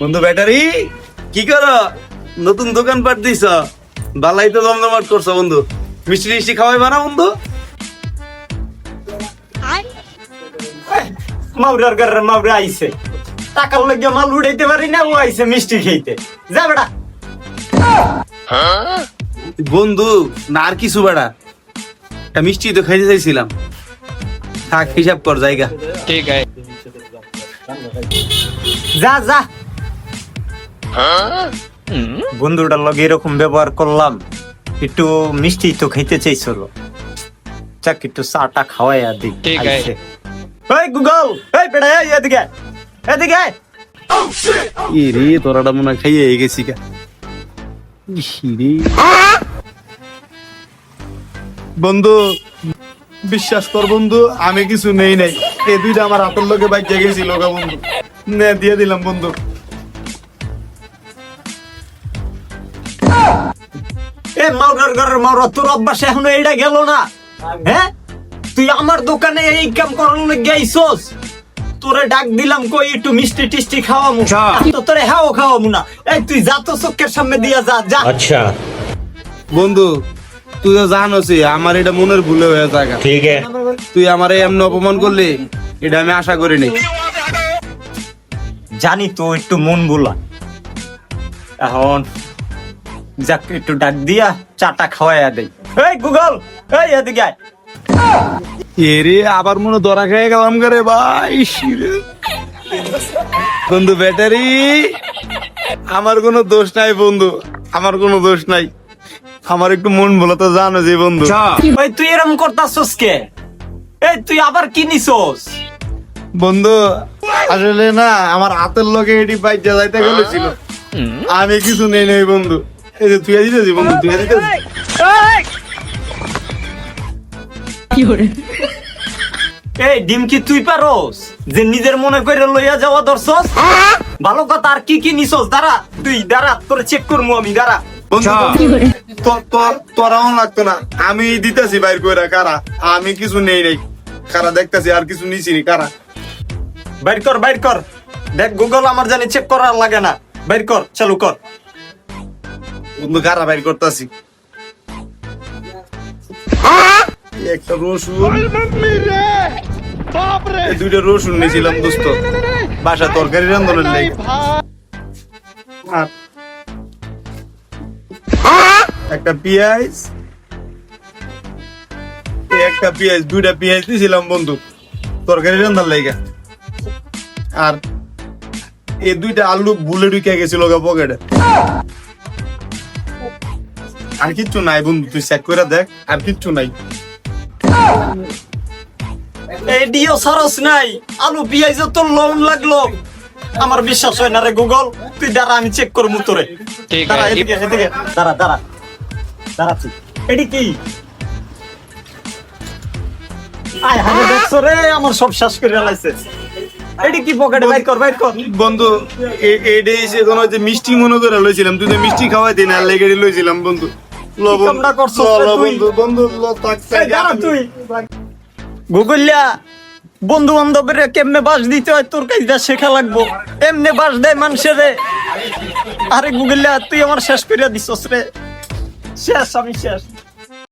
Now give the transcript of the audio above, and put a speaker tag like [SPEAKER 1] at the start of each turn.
[SPEAKER 1] বন্ধু ব্যাটারি কি কর? নতুন দোকান পাট দিছ? বালাই তো জমজমাট করছ বন্ধু। মিষ্টি টিষ্টি খাওয়াইবা না বন্ধু?
[SPEAKER 2] মাউরার ঘরের মাউরা আইছে। টাকার লগে মাল উড়াইতে পারি না ও আইছে মিষ্টি খেইতে। যা বেটা।
[SPEAKER 1] বন্ধু না আর কিছু বেড়া একটা মিষ্টি তো খাইতে চাইছিলাম। থাক হিসাব কর জায়গা।
[SPEAKER 3] ঠিক আছে।
[SPEAKER 2] যা যা। বন্ধুটার লগে এরকম ব্যবহার করলাম একটু মিষ্টি তো খাইতে চাইছিল। চাক একটু চাটা খাওয়াই আর দিক
[SPEAKER 3] ঠিক আছে।
[SPEAKER 2] এই গুগল এই বেড়া এই এদিকে এদিকে।
[SPEAKER 1] ইরে তোরাটা মনে খাইয়ে গেছি কা ইরে। বন্ধু বিশ্বাস কর বন্ধু আমি কিছু নেই নাই। এই দুইটা আমার হাতের লোকে বাইক গেছিল গা বন্ধু। নে দিয়ে দিলাম বন্ধু।
[SPEAKER 2] এ মাউরার ঘরের মাউরা তোর অভ্যাস এখনও এইটা গেল না? হ্যাঁ তুই আমার দোকানে এই কাম করার লেগে আইছস তোরে ডাক দিলাম কই একটু মিষ্টি টিষ্টি খাওয়ামু। তো তোরে হ্যাঁ খাওয়ামু না। এই তুই যা তো চোখের সামনে দিয়া যা যা।
[SPEAKER 1] বন্ধু তুই তো জানোসি আমার এটা মনের ভুলে হয়ে থাকা
[SPEAKER 4] ঠিক আছে।
[SPEAKER 1] তুই আমার এমনি অপমান করলি এটা আমি আশা করিনি
[SPEAKER 2] জানি তো একটু মন ভুলা এখন যাক একটু ডাক দিয়া চাটা খাওয়াইয়া দেই। এই গুগল এই এদিকে আয়।
[SPEAKER 1] এরে আবার মনে দরা খেয়ে গেলাম করে ভাই বন্ধু ব্যাটারি আমার কোনো দোষ নাই বন্ধু আমার কোনো দোষ নাই। আমার একটু মন ভোলা তো জানো যে বন্ধু।
[SPEAKER 2] ওই তুই এরকম করতাছস কে? এই তুই আবার কি নিছস?
[SPEAKER 1] বন্ধু আসলে না আমার হাতের লোকে এটি বাইক যাইতে গেছিল আমি কিছু নেই নেই বন্ধু। এই যে তুই দিতেছি বন্ধু তুই দিতেছি
[SPEAKER 2] এই ডিম কি তুই পারোস? যে নিজের মনে করে লইয়া যাওয়া দর্শস ভালো কথা আর কি কি নিছস? দাঁড়া তুই দাঁড়া তোর চেক করব আমি দাঁড়া।
[SPEAKER 1] তোরাও লাগতো না। আমি দিতেছি বাইর করে কারা? আমি কিছু নেই নাই। কারা দেখতেছি আর কিছু নিছি নি কারা?
[SPEAKER 2] বাইর কর বাইর কর। দেখ গুগল আমার জানি চেক করার লাগে না। বাইর কর চালু কর।
[SPEAKER 1] বন্ধু কারা বাইর করতেছি? একটা রসুন। এই দুইটা রসুন নিয়েছিলাম দোস্ত। বাসা তরকারি রান্ধনের লেগে আর একটা পেঁয়াজ। একটা পেঁয়াজ, দুইটা পেঁয়াজ দিয়েছিলাম বন্ধু। তরকারি রান্ধার লেগে আর এই দুইটা আলু বুলে ঢুকে গেছিল গা পকেটে। আর কিচ্ছু নাই বন্ধু, তুই চেক করে দেখ, আর কিচ্ছু নাই।
[SPEAKER 2] এই ডিও সারস নাই, আলু পেঁয়াজ তোর লোন লাগল। আমার বিশ্বাস হয় না রে গুগল তুই দাঁড়া আমি চেক করব তোরে। দাঁড়া এদিকে এদিকে। দাঁড়া দাঁড়া। দাঁড়া তুই এটি কি? আয় দেখছ রে আমার সব শেষ করে লাইছে এটি কি পকেটে? বাইর কর বাইর কর।
[SPEAKER 1] বন্ধু এইটাই সে কোনো যে মিষ্টি মনে করে লইছিলাম তুই তো মিষ্টি খাওয়াই দিন আর লেগে লইছিলাম বন্ধু। ল
[SPEAKER 2] কি কামটা করছস রে তুই?
[SPEAKER 1] বন্ধু বন্ধু ল থাক
[SPEAKER 2] এই দাঁড়া তুই। গুগলিয়া বন্ধু বান্ধবের কেমনে বাস দিতে হয়? তোর কাছে শেখা লাগবো। এমনি বাস দেয় মানুষের। আরে গুগলে তুই আমার শেষ করিয়া দিছস রে। শেষ, আমি শেষ।